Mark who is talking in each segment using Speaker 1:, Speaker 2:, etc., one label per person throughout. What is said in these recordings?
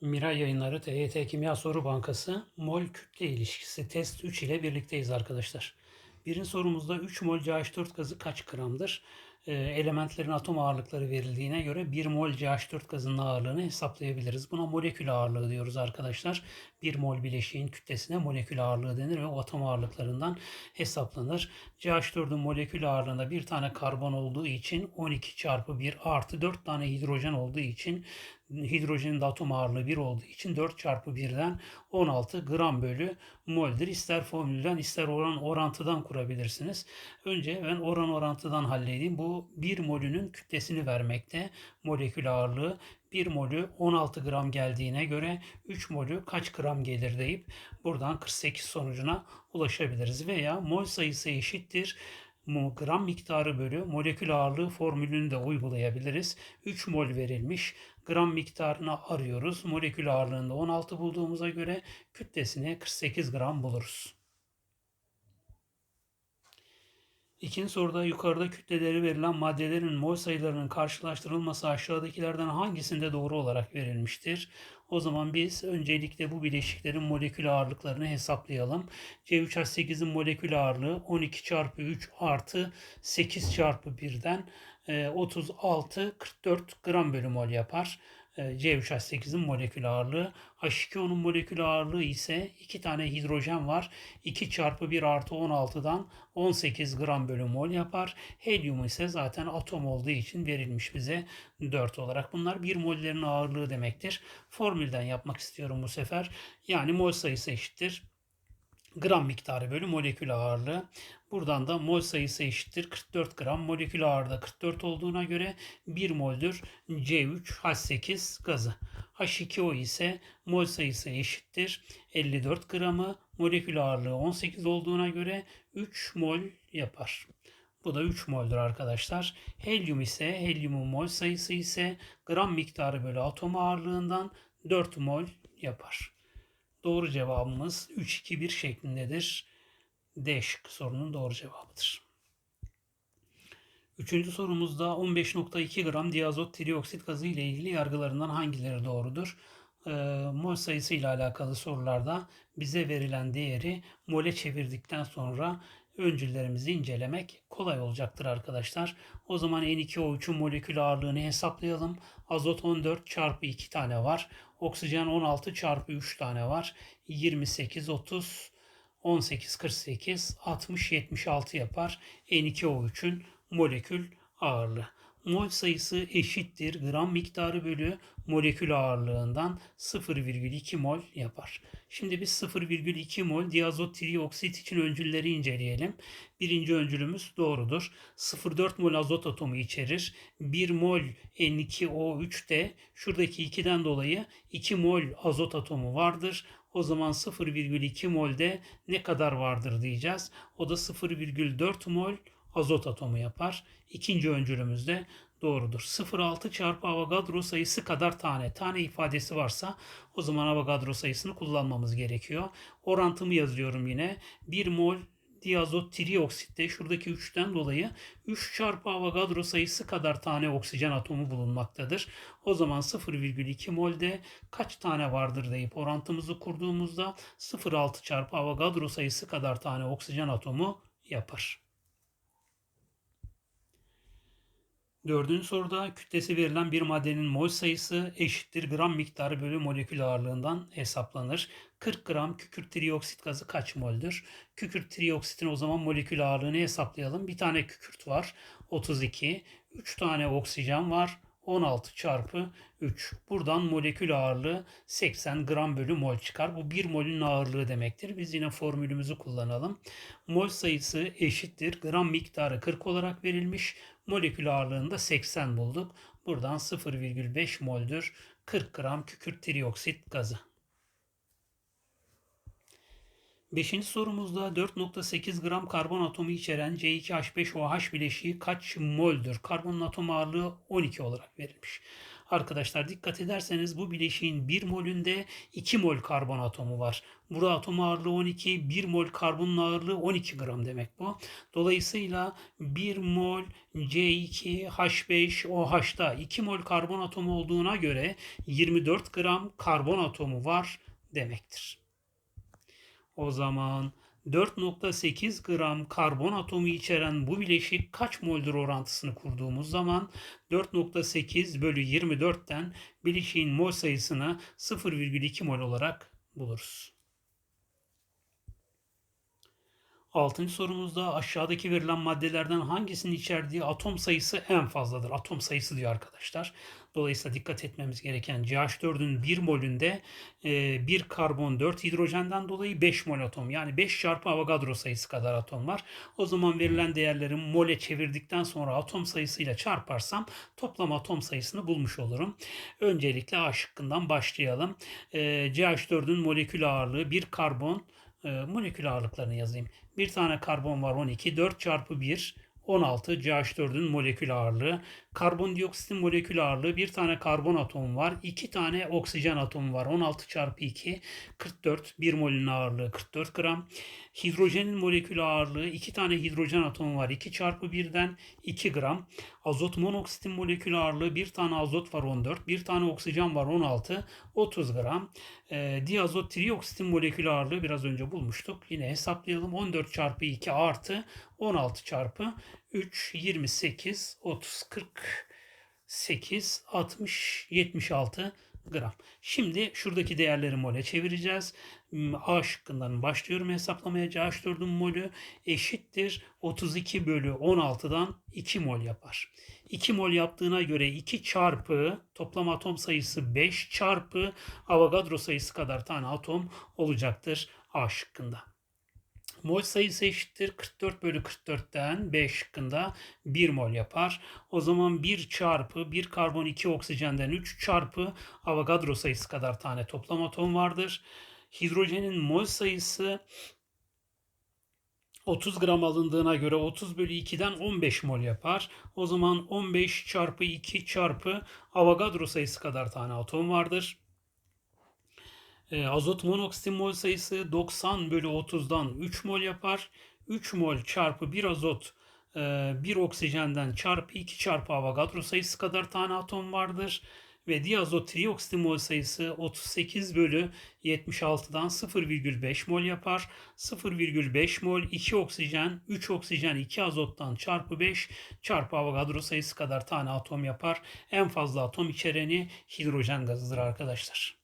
Speaker 1: Miray Yayınları TYT Kimya Soru Bankası mol kütle ilişkisi test 3 ile birlikteyiz arkadaşlar. Birinci sorumuzda 3 mol CH4 gazı kaç gramdır? Ee, elementlerin atom ağırlıkları verildiğine göre 1 mol CH4 gazının ağırlığını hesaplayabiliriz. Buna molekül ağırlığı diyoruz arkadaşlar. 1 mol bileşiğin kütlesine molekül ağırlığı denir ve o atom ağırlıklarından hesaplanır. CH4'ün molekül ağırlığında bir tane karbon olduğu için 12 çarpı 1 artı 4 tane hidrojen olduğu için hidrojenin de atom ağırlığı 1 olduğu için 4 çarpı 1'den 16 gram bölü mol'dir. İster formülden ister oran orantıdan kurabilirsiniz. Önce ben oran orantıdan halledeyim. Bu 1 molünün kütlesini vermekte. Molekül ağırlığı 1 molü 16 gram geldiğine göre 3 molü kaç gram gelir deyip buradan 48 sonucuna ulaşabiliriz. Veya mol sayısı eşittir gram miktarı bölü molekül ağırlığı formülünü de uygulayabiliriz. 3 mol verilmiş. Gram miktarını arıyoruz. Molekül ağırlığında 16 bulduğumuza göre kütlesini 48 gram buluruz. İkinci soruda yukarıda kütleleri verilen maddelerin mol sayılarının karşılaştırılması aşağıdakilerden hangisinde doğru olarak verilmiştir? O zaman biz öncelikle bu bileşiklerin molekül ağırlıklarını hesaplayalım. C3H8'in molekül ağırlığı 12 çarpı 3 artı 8 çarpı 1'den 36 44 gram bölü mol yapar. C3H8'in molekül ağırlığı. H2O'nun molekül ağırlığı ise 2 tane hidrojen var. 2 çarpı 1 artı 16'dan 18 gram bölü mol yapar. Helyum ise zaten atom olduğu için verilmiş bize 4 olarak. Bunlar 1 mollerin ağırlığı demektir. Formülden yapmak istiyorum bu sefer. Yani mol sayısı eşittir gram miktarı bölü molekül ağırlığı. Buradan da mol sayısı eşittir 44 gram. Molekül ağırlığı da 44 olduğuna göre 1 moldür C3H8 gazı. H2O ise mol sayısı eşittir 54 gramı. Molekül ağırlığı 18 olduğuna göre 3 mol yapar. Bu da 3 moldur arkadaşlar. Helyum ise helyumun mol sayısı ise gram miktarı bölü atom ağırlığından 4 mol yapar. Doğru cevabımız 3-2-1 şeklindedir. D şıkkı sorunun doğru cevabıdır. Üçüncü sorumuzda 15.2 gram diazot trioksit gazı ile ilgili yargılarından hangileri doğrudur? E, mol sayısı ile alakalı sorularda bize verilen değeri mole çevirdikten sonra öncüllerimizi incelemek kolay olacaktır arkadaşlar. O zaman N2O3'ün molekül ağırlığını hesaplayalım. Azot 14 çarpı 2 tane var. Oksijen 16 çarpı 3 tane var. 28, 30, 18, 48, 60, 76 yapar. N2O3'ün molekül ağırlığı mol sayısı eşittir gram miktarı bölü molekül ağırlığından 0,2 mol yapar. Şimdi biz 0,2 mol diazot trioksit için öncülleri inceleyelim. Birinci öncülümüz doğrudur. 0,4 mol azot atomu içerir. 1 mol N2O3 de şuradaki 2'den dolayı 2 mol azot atomu vardır. O zaman 0,2 molde ne kadar vardır diyeceğiz. O da 0,4 mol azot atomu yapar. İkinci öncülümüz de doğrudur. 0,6 çarpı Avogadro sayısı kadar tane. Tane ifadesi varsa o zaman Avogadro sayısını kullanmamız gerekiyor. Orantımı yazıyorum yine. 1 mol diazot trioksitte şuradaki 3'ten dolayı 3 çarpı Avogadro sayısı kadar tane oksijen atomu bulunmaktadır. O zaman 0,2 molde kaç tane vardır deyip orantımızı kurduğumuzda 0,6 çarpı Avogadro sayısı kadar tane oksijen atomu yapar. Dördüncü soruda kütlesi verilen bir maddenin mol sayısı eşittir gram miktarı bölü molekül ağırlığından hesaplanır. 40 gram kükürt trioksit gazı kaç moldür? Kükürt trioksitin o zaman molekül ağırlığını hesaplayalım. Bir tane kükürt var 32, 3 tane oksijen var 16 çarpı 3. Buradan molekül ağırlığı 80 gram bölü mol çıkar. Bu 1 molün ağırlığı demektir. Biz yine formülümüzü kullanalım. Mol sayısı eşittir. Gram miktarı 40 olarak verilmiş. Molekül ağırlığında 80 bulduk. Buradan 0,5 moldür 40 gram kükürt trioksit gazı. Beşinci sorumuzda 4.8 gram karbon atomu içeren C2H5OH bileşiği kaç moldür? Karbonun atom ağırlığı 12 olarak verilmiş. Arkadaşlar dikkat ederseniz bu bileşiğin 1 molünde 2 mol karbon atomu var. Burada atom ağırlığı 12, 1 mol karbonun ağırlığı 12 gram demek bu. Dolayısıyla 1 mol C2H5OH'da 2 mol karbon atomu olduğuna göre 24 gram karbon atomu var demektir. O zaman 4.8 gram karbon atomu içeren bu bileşik kaç moldur orantısını kurduğumuz zaman 4.8 bölü 24'ten bileşiğin mol sayısını 0,2 mol olarak buluruz. Altıncı sorumuzda aşağıdaki verilen maddelerden hangisinin içerdiği atom sayısı en fazladır? Atom sayısı diyor arkadaşlar. Dolayısıyla dikkat etmemiz gereken CH4'ün 1 molünde 1 e, karbon 4 hidrojenden dolayı 5 mol atom. Yani 5 çarpı Avogadro sayısı kadar atom var. O zaman verilen değerleri mole çevirdikten sonra atom sayısıyla çarparsam toplam atom sayısını bulmuş olurum. Öncelikle A şıkkından başlayalım. E, CH4'ün molekül ağırlığı 1 karbon e, molekül ağırlıklarını yazayım. Bir tane karbon var 12. 4 çarpı 1 16 CH4'ün molekül ağırlığı. Karbondioksitin molekül ağırlığı bir tane karbon atomu var. iki tane oksijen atomu var. 16 çarpı 2 44. Bir molün ağırlığı 44 gram. Hidrojenin molekül ağırlığı iki tane hidrojen atomu var. 2 çarpı 1'den 2 gram. Azot monoksitin molekül ağırlığı bir tane azot var 14. Bir tane oksijen var 16. 30 gram. E, diazot trioksitin molekül ağırlığı biraz önce bulmuştuk. Yine hesaplayalım. 14 çarpı 2 artı 16 çarpı 3 28 30 48 60 76 gram. Şimdi şuradaki değerleri mole çevireceğiz. Hmm, A şıkkından başlıyorum hesaplamaya. CH4'ün molü eşittir 32 bölü 16'dan 2 mol yapar. 2 mol yaptığına göre 2 çarpı toplam atom sayısı 5 çarpı Avogadro sayısı kadar tane atom olacaktır A şıkkında. Mol sayısı eşittir 44 bölü 44'ten B şıkkında 1 mol yapar. O zaman 1 çarpı 1 karbon 2 oksijenden 3 çarpı Avogadro sayısı kadar tane toplam atom vardır. Hidrojenin mol sayısı 30 gram alındığına göre 30 bölü 2'den 15 mol yapar. O zaman 15 çarpı 2 çarpı Avogadro sayısı kadar tane atom vardır. E, azot monoksit mol sayısı 90 bölü 30'dan 3 mol yapar. 3 mol çarpı 1 azot e, 1 oksijenden çarpı 2 çarpı Avogadro sayısı kadar tane atom vardır. Ve diazot trioksit mol sayısı 38 bölü 76'dan 0,5 mol yapar. 0,5 mol 2 oksijen, 3 oksijen 2 azottan çarpı 5 çarpı Avogadro sayısı kadar tane atom yapar. En fazla atom içereni hidrojen gazıdır arkadaşlar.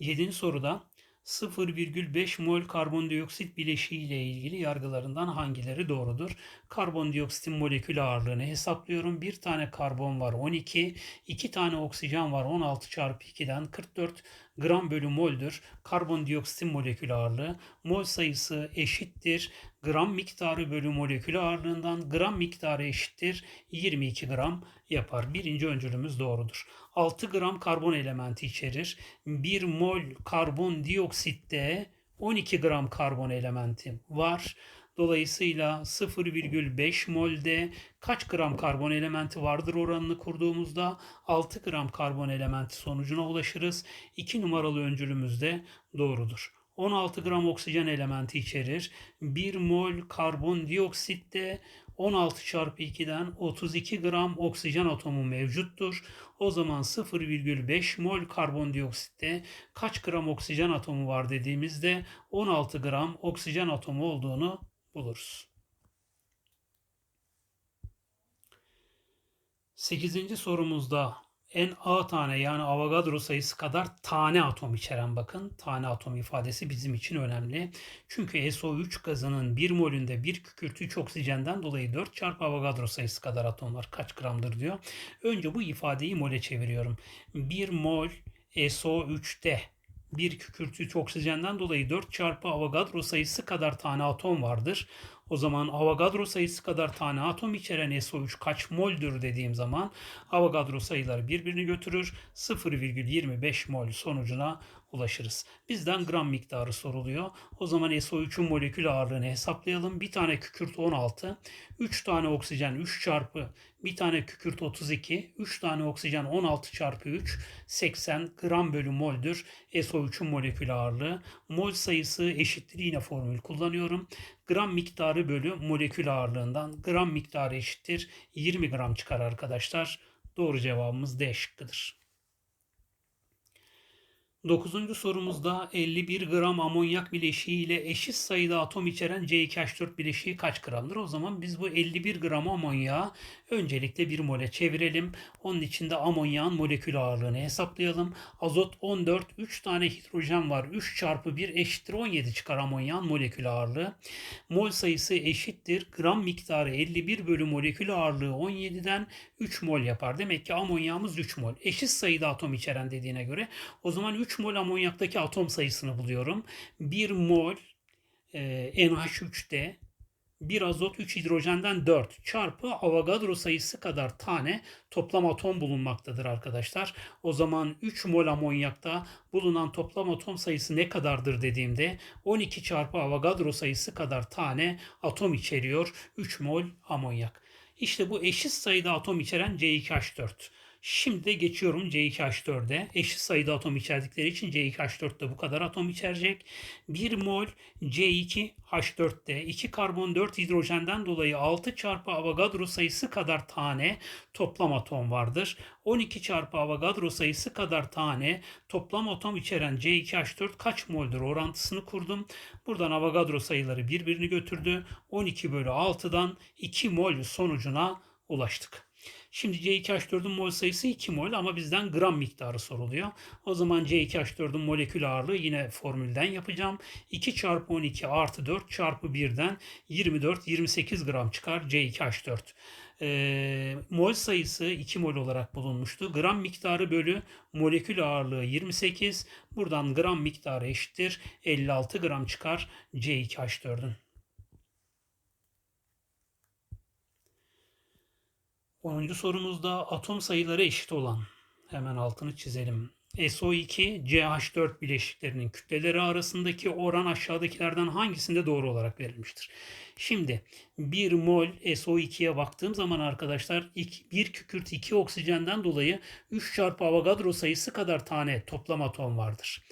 Speaker 1: 7. soruda 0,5 mol karbondioksit bileşiği ile ilgili yargılarından hangileri doğrudur? Karbondioksitin molekül ağırlığını hesaplıyorum. Bir tane karbon var 12, iki tane oksijen var 16 çarpı 2'den 44 gram bölü moldür. Karbondioksitin molekül ağırlığı mol sayısı eşittir. Gram miktarı bölü molekül ağırlığından gram miktarı eşittir 22 gram yapar. Birinci öncülümüz doğrudur. 6 gram karbon elementi içerir. 1 mol karbondioksitte 12 gram karbon elementi var. Dolayısıyla 0,5 molde kaç gram karbon elementi vardır oranını kurduğumuzda 6 gram karbon elementi sonucuna ulaşırız. 2 numaralı öncülümüz de doğrudur. 16 gram oksijen elementi içerir. 1 mol karbondioksitte 16 çarpı 2'den 32 gram oksijen atomu mevcuttur. O zaman 0,5 mol karbondioksitte kaç gram oksijen atomu var dediğimizde 16 gram oksijen atomu olduğunu buluruz. 8. sorumuzda en A tane yani Avogadro sayısı kadar tane atom içeren bakın. Tane atom ifadesi bizim için önemli. Çünkü SO3 gazının 1 molünde bir kükürt 3 oksijenden dolayı 4 çarpı Avogadro sayısı kadar atom var. Kaç gramdır diyor. Önce bu ifadeyi mole çeviriyorum. 1 mol SO3'te bir kükürt 3 oksijenden dolayı 4 çarpı Avogadro sayısı kadar tane atom vardır. O zaman Avogadro sayısı kadar tane atom içeren SO3 kaç moldür dediğim zaman Avogadro sayıları birbirini götürür. 0,25 mol sonucuna ulaşırız. Bizden gram miktarı soruluyor. O zaman SO3'ün molekül ağırlığını hesaplayalım. Bir tane kükürt 16, 3 tane oksijen 3 çarpı bir tane kükürt 32, 3 tane oksijen 16 çarpı 3, 80 gram bölü moldür SO3'ün molekül ağırlığı. Mol sayısı eşittir yine formül kullanıyorum. Gram miktarı bölü molekül ağırlığından gram miktarı eşittir 20 gram çıkar arkadaşlar. Doğru cevabımız D şıkkıdır. Dokuzuncu sorumuzda 51 gram amonyak bileşiği ile eşit sayıda atom içeren C2H4 bileşiği kaç gramdır? O zaman biz bu 51 gram amonyağı öncelikle bir mole çevirelim. Onun içinde amonyağın molekül ağırlığını hesaplayalım. Azot 14, 3 tane hidrojen var. 3 çarpı 1 eşittir 17 çıkar amonyağın molekül ağırlığı. Mol sayısı eşittir. Gram miktarı 51 bölü molekül ağırlığı 17'den 3 mol yapar. Demek ki amonyağımız 3 mol. Eşit sayıda atom içeren dediğine göre o zaman 3 mol amonyaktaki atom sayısını buluyorum. 1 mol e, NH3'te 1 azot 3 hidrojenden 4 çarpı Avogadro sayısı kadar tane toplam atom bulunmaktadır arkadaşlar. O zaman 3 mol amonyakta bulunan toplam atom sayısı ne kadardır dediğimde 12 çarpı Avogadro sayısı kadar tane atom içeriyor 3 mol amonyak. İşte bu eşit sayıda atom içeren C2H4. Şimdi de geçiyorum C2H4'e. Eşit sayıda atom içerdikleri için C2H4 de bu kadar atom içerecek. 1 mol C2H4'te 2 karbon 4 hidrojenden dolayı 6 çarpı Avogadro sayısı kadar tane toplam atom vardır. 12 çarpı Avogadro sayısı kadar tane toplam atom içeren C2H4 kaç moldur orantısını kurdum. Buradan Avogadro sayıları birbirini götürdü. 12 bölü 6'dan 2 mol sonucuna ulaştık. Şimdi C2H4'ün mol sayısı 2 mol ama bizden gram miktarı soruluyor. O zaman C2H4'ün molekül ağırlığı yine formülden yapacağım. 2 çarpı 12 artı 4 çarpı 1'den 24-28 gram çıkar C2H4. E, mol sayısı 2 mol olarak bulunmuştu. Gram miktarı bölü molekül ağırlığı 28. Buradan gram miktarı eşittir. 56 gram çıkar C2H4'ün. 10. sorumuzda atom sayıları eşit olan hemen altını çizelim. SO2 CH4 bileşiklerinin kütleleri arasındaki oran aşağıdakilerden hangisinde doğru olarak verilmiştir? Şimdi 1 mol SO2'ye baktığım zaman arkadaşlar 1 kükürt 2 oksijenden dolayı 3 çarpı Avogadro sayısı kadar tane toplam atom vardır.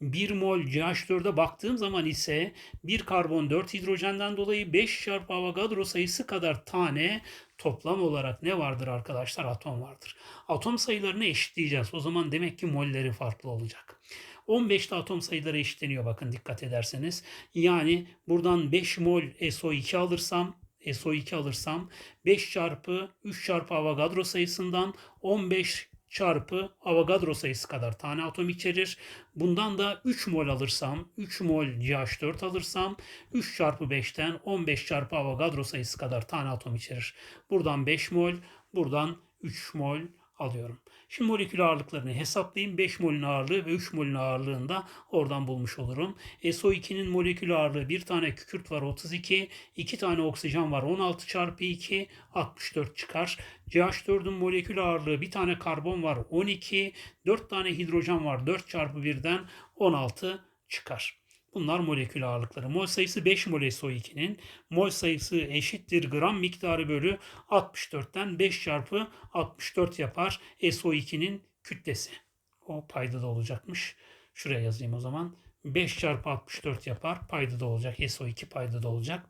Speaker 1: 1 mol CH4'e baktığım zaman ise 1 karbon 4 hidrojenden dolayı 5 çarpı Avogadro sayısı kadar tane toplam olarak ne vardır arkadaşlar? Atom vardır. Atom sayılarını eşitleyeceğiz. O zaman demek ki molleri farklı olacak. 15'te atom sayıları eşitleniyor bakın dikkat ederseniz. Yani buradan 5 mol SO2 alırsam SO2 alırsam 5 çarpı 3 çarpı Avogadro sayısından 15 çarpı Avogadro sayısı kadar tane atom içerir. Bundan da 3 mol alırsam, 3 mol CH4 alırsam 3 çarpı 5'ten 15 çarpı Avogadro sayısı kadar tane atom içerir. Buradan 5 mol, buradan 3 mol alıyorum. Şimdi molekül ağırlıklarını hesaplayayım. 5 molün ağırlığı ve 3 molün ağırlığını da oradan bulmuş olurum. SO2'nin molekül ağırlığı bir tane kükürt var 32, 2 tane oksijen var 16 çarpı 2 64 çıkar. CH4'ün molekül ağırlığı bir tane karbon var 12, 4 tane hidrojen var 4 çarpı 1'den 16 çıkar. Bunlar molekül ağırlıkları. Mol sayısı 5 mol SO2'nin. Mol sayısı eşittir gram miktarı bölü 64'ten 5 çarpı 64 yapar SO2'nin kütlesi. O payda da olacakmış. Şuraya yazayım o zaman. 5 çarpı 64 yapar. Payda da olacak. SO2 payda da olacak.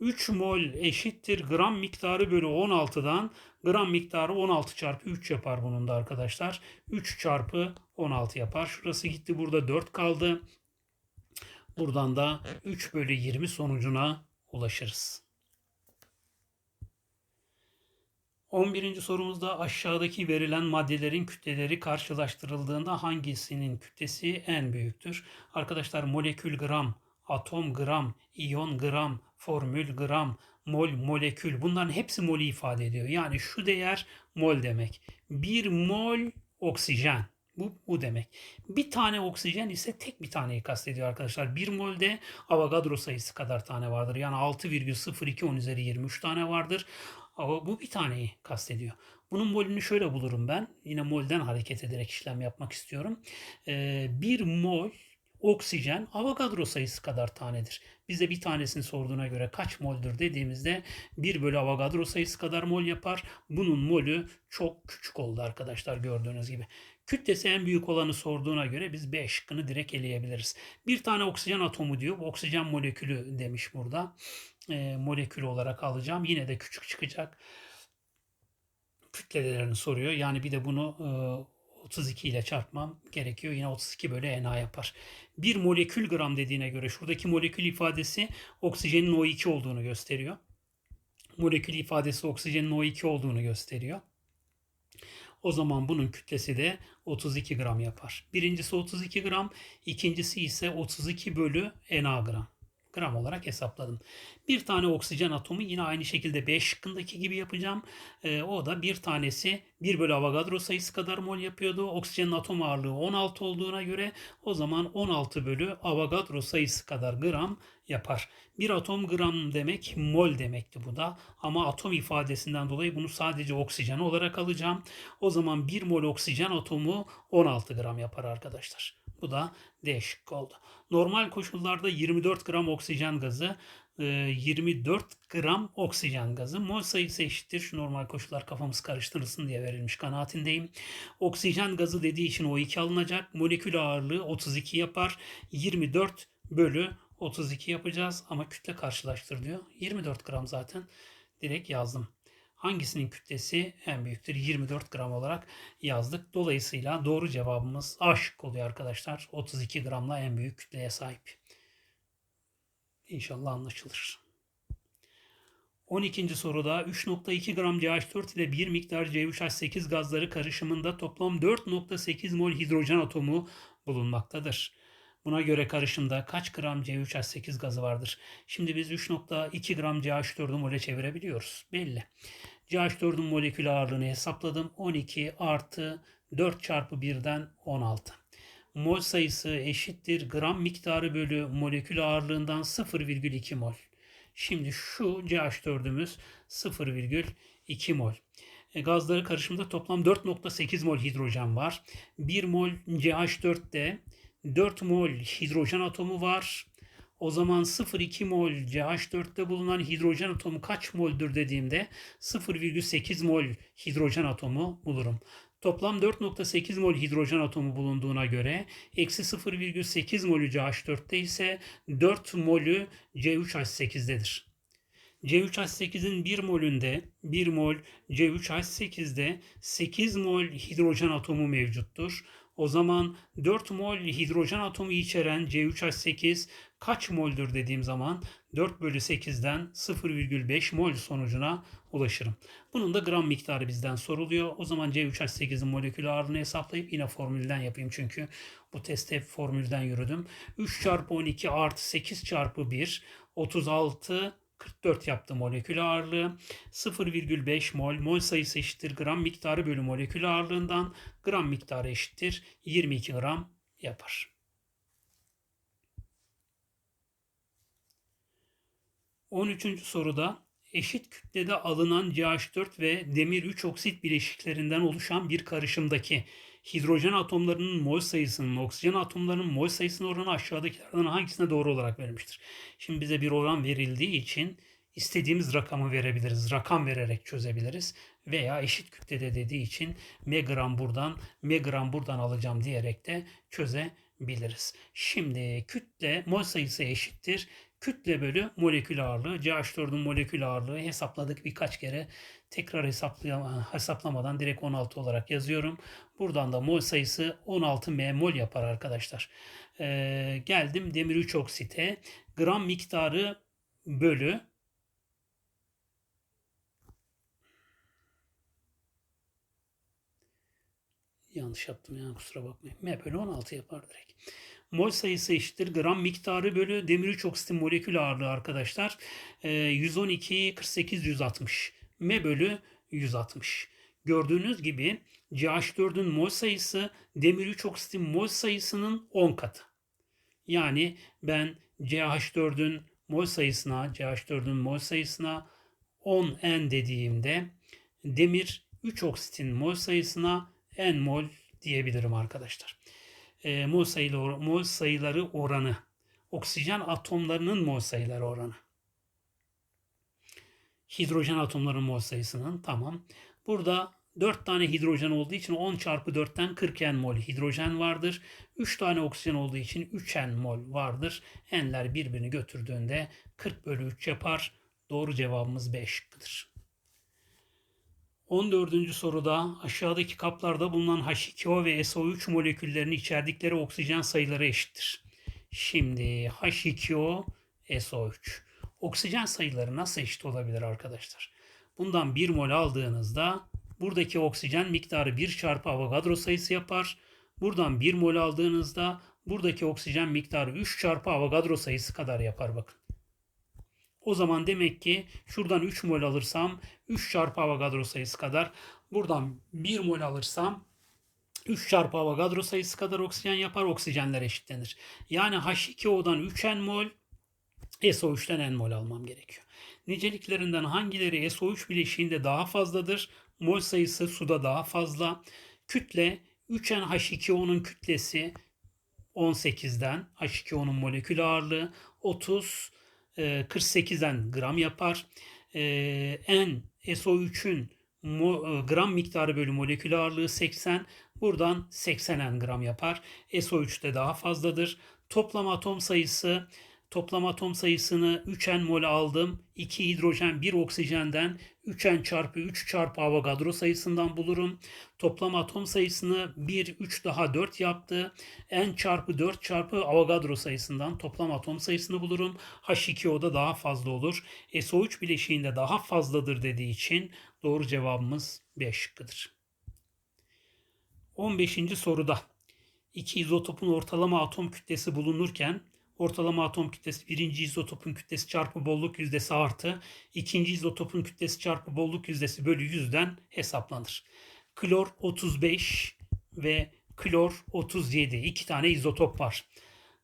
Speaker 1: 3 mol eşittir gram miktarı bölü 16'dan gram miktarı 16 çarpı 3 yapar bunun da arkadaşlar. 3 çarpı 16 yapar. Şurası gitti burada 4 kaldı. Buradan da 3 bölü 20 sonucuna ulaşırız. 11. sorumuzda aşağıdaki verilen maddelerin kütleleri karşılaştırıldığında hangisinin kütlesi en büyüktür? Arkadaşlar molekül gram, atom gram, iyon gram, formül gram, mol molekül bunların hepsi molü ifade ediyor. Yani şu değer mol demek. 1 mol oksijen bu, bu demek. Bir tane oksijen ise tek bir taneyi kastediyor arkadaşlar. Bir molde Avogadro sayısı kadar tane vardır. Yani 6,02 10 üzeri 23 tane vardır. Ama bu bir taneyi kastediyor. Bunun molünü şöyle bulurum ben. Yine molden hareket ederek işlem yapmak istiyorum. Ee, bir mol oksijen Avogadro sayısı kadar tanedir. Bize bir tanesini sorduğuna göre kaç moldür dediğimizde 1 bölü Avogadro sayısı kadar mol yapar. Bunun molü çok küçük oldu arkadaşlar gördüğünüz gibi. Kütlesi en büyük olanı sorduğuna göre biz B şıkkını direkt eleyebiliriz. Bir tane oksijen atomu diyor. Oksijen molekülü demiş burada. E, molekül olarak alacağım. Yine de küçük çıkacak. Kütlelerini soruyor. Yani bir de bunu e, 32 ile çarpmam gerekiyor. Yine 32 bölü Na yapar. Bir molekül gram dediğine göre şuradaki molekül ifadesi oksijenin O2 olduğunu gösteriyor. Molekül ifadesi oksijenin O2 olduğunu gösteriyor. O zaman bunun kütlesi de 32 gram yapar. Birincisi 32 gram, ikincisi ise 32 bölü Na gram. Gram olarak hesapladım. Bir tane oksijen atomu yine aynı şekilde B şıkkındaki gibi yapacağım. Ee, o da bir tanesi 1 bölü Avogadro sayısı kadar mol yapıyordu. Oksijenin atom ağırlığı 16 olduğuna göre o zaman 16 bölü Avogadro sayısı kadar gram yapar. Bir atom gram demek mol demekti bu da. Ama atom ifadesinden dolayı bunu sadece oksijen olarak alacağım. O zaman 1 mol oksijen atomu 16 gram yapar arkadaşlar. Bu da D şıkkı oldu. Normal koşullarda 24 gram oksijen gazı 24 gram oksijen gazı. Mol sayısı eşittir. Şu normal koşullar kafamız karıştırılsın diye verilmiş kanaatindeyim. Oksijen gazı dediği için O2 alınacak. Molekül ağırlığı 32 yapar. 24 bölü 32 yapacağız ama kütle karşılaştır diyor. 24 gram zaten direkt yazdım. Hangisinin kütlesi en büyüktür? 24 gram olarak yazdık. Dolayısıyla doğru cevabımız A şık oluyor arkadaşlar. 32 gramla en büyük kütleye sahip. İnşallah anlaşılır. 12. soruda 3.2 gram CH4 ile 1 miktar C3H8 gazları karışımında toplam 4.8 mol hidrojen atomu bulunmaktadır. Buna göre karışımda kaç gram C3H8 gazı vardır? Şimdi biz 3.2 gram CH4'ü mole çevirebiliyoruz. Belli. CH4'ün molekül ağırlığını hesapladım. 12 artı 4 çarpı 1'den 16. Mol sayısı eşittir gram miktarı bölü molekül ağırlığından 0,2 mol. Şimdi şu CH4'ümüz 0,2 mol. E, gazları karışımında toplam 4.8 mol hidrojen var. 1 mol CH4'te 4 mol hidrojen atomu var. O zaman 0,2 mol CH4'te bulunan hidrojen atomu kaç moldür dediğimde 0,8 mol hidrojen atomu bulurum. Toplam 4.8 mol hidrojen atomu bulunduğuna göre eksi 0,8 molü CH4'te ise 4 molü C3H8'dedir. C3H8'in 1 molünde 1 mol C3H8'de 8 mol hidrojen atomu mevcuttur. O zaman 4 mol hidrojen atomu içeren C3H8 kaç moldür dediğim zaman 4 bölü 8'den 0,5 mol sonucuna ulaşırım. Bunun da gram miktarı bizden soruluyor. O zaman C3H8'in molekül ağırlığını hesaplayıp yine formülden yapayım çünkü bu testi hep formülden yürüdüm. 3 çarpı 12 artı 8 çarpı 1 36 44 yaptı molekül ağırlığı. 0,5 mol, mol sayısı eşittir gram miktarı bölü molekül ağırlığından gram miktarı eşittir 22 gram yapar. On üçüncü soruda eşit kütlede alınan CH4 ve demir 3 oksit bileşiklerinden oluşan bir karışımdaki hidrojen atomlarının mol sayısının oksijen atomlarının mol sayısının oranı aşağıdakilerden hangisine doğru olarak verilmiştir? Şimdi bize bir oran verildiği için istediğimiz rakamı verebiliriz. Rakam vererek çözebiliriz. Veya eşit kütlede dediği için megram buradan, megram buradan alacağım diyerek de çözebiliriz. Şimdi kütle mol sayısı eşittir kütle bölü molekül ağırlığı. CH4'ün molekül ağırlığı hesapladık birkaç kere. Tekrar hesaplamadan direkt 16 olarak yazıyorum. Buradan da mol sayısı 16 m mol yapar arkadaşlar. Ee, geldim demir 3 oksite. Gram miktarı bölü yanlış yaptım ya kusura bakmayın. M bölü 16 yapar direkt. Mol sayısı eşittir gram miktarı bölü demir 3 oksitin molekül ağırlığı arkadaşlar. 112 48 160. M bölü 160. Gördüğünüz gibi CH4'ün mol sayısı demir 3 oksitin mol sayısının 10 katı. Yani ben CH4'ün mol sayısına, CH4'ün mol sayısına 10N dediğimde demir 3 oksitin mol sayısına n mol diyebilirim arkadaşlar. E, mol, sayıları, mol sayıları oranı. Oksijen atomlarının mol sayıları oranı. Hidrojen atomlarının mol sayısının tamam. Burada 4 tane hidrojen olduğu için 10 çarpı 4'ten 40 n mol hidrojen vardır. 3 tane oksijen olduğu için 3 n mol vardır. N'ler birbirini götürdüğünde 40 bölü 3 yapar. Doğru cevabımız B şıkkıdır. 14. soruda aşağıdaki kaplarda bulunan H2O ve SO3 moleküllerinin içerdikleri oksijen sayıları eşittir. Şimdi H2O, SO3. Oksijen sayıları nasıl eşit olabilir arkadaşlar? Bundan 1 mol aldığınızda buradaki oksijen miktarı 1 çarpı Avogadro sayısı yapar. Buradan 1 mol aldığınızda buradaki oksijen miktarı 3 çarpı Avogadro sayısı kadar yapar bakın. O zaman demek ki şuradan 3 mol alırsam 3 çarpı Avogadro sayısı kadar. Buradan 1 mol alırsam 3 çarpı Avogadro sayısı kadar oksijen yapar. Oksijenler eşitlenir. Yani H2O'dan 3N mol SO3'ten N mol almam gerekiyor. Niceliklerinden hangileri SO3 bileşiğinde daha fazladır? Mol sayısı suda daha fazla. Kütle 3N-H2O'nun kütlesi 18'den H2O'nun molekül ağırlığı 30 e, 48'den gram yapar. E, N SO3'ün mo- e, gram miktarı bölü molekül ağırlığı 80. Buradan 80 N gram yapar. SO3'te daha fazladır. Toplam atom sayısı Toplam atom sayısını 3N mol aldım. 2 hidrojen 1 oksijenden 3N çarpı 3 çarpı Avogadro sayısından bulurum. Toplam atom sayısını 1, 3 daha 4 yaptı. N çarpı 4 çarpı Avogadro sayısından toplam atom sayısını bulurum. H2O'da daha fazla olur. SO3 bileşiğinde daha fazladır dediği için doğru cevabımız B şıkkıdır. 15. soruda iki izotopun ortalama atom kütlesi bulunurken ortalama atom kütlesi birinci izotopun kütlesi çarpı bolluk yüzdesi artı ikinci izotopun kütlesi çarpı bolluk yüzdesi bölü yüzden hesaplanır. Klor 35 ve klor 37 iki tane izotop var.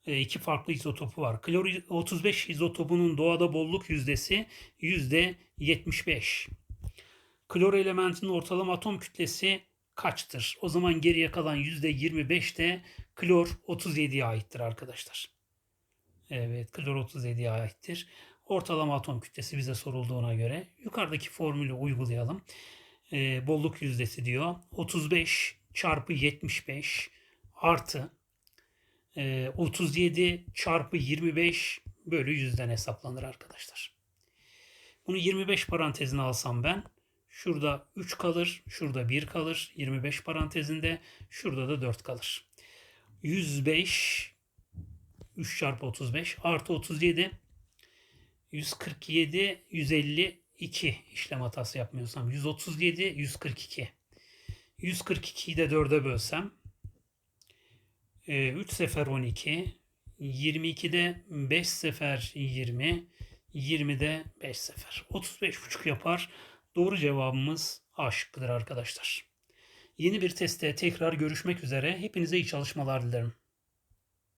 Speaker 1: E, iki farklı izotopu var. Klor 35 izotopunun doğada bolluk yüzdesi yüzde 75. Klor elementinin ortalama atom kütlesi kaçtır? O zaman geriye kalan yüzde 25 de klor 37'ye aittir arkadaşlar. Evet, klor 37'ye aittir. Ortalama atom kütlesi bize sorulduğuna göre yukarıdaki formülü uygulayalım. Ee, bolluk yüzdesi diyor. 35 çarpı 75 artı e, 37 çarpı 25 bölü yüzden hesaplanır arkadaşlar. Bunu 25 parantezine alsam ben şurada 3 kalır, şurada 1 kalır 25 parantezinde, şurada da 4 kalır. 105 3 çarpı 35 artı 37 147 152 işlem hatası yapmıyorsam 137 142 142'yi de 4'e bölsem 3 sefer 12 22'de 5 sefer 20 20'de 5 sefer 35,5 yapar. Doğru cevabımız A şıkkıdır arkadaşlar. Yeni bir testte tekrar görüşmek üzere. Hepinize iyi çalışmalar dilerim.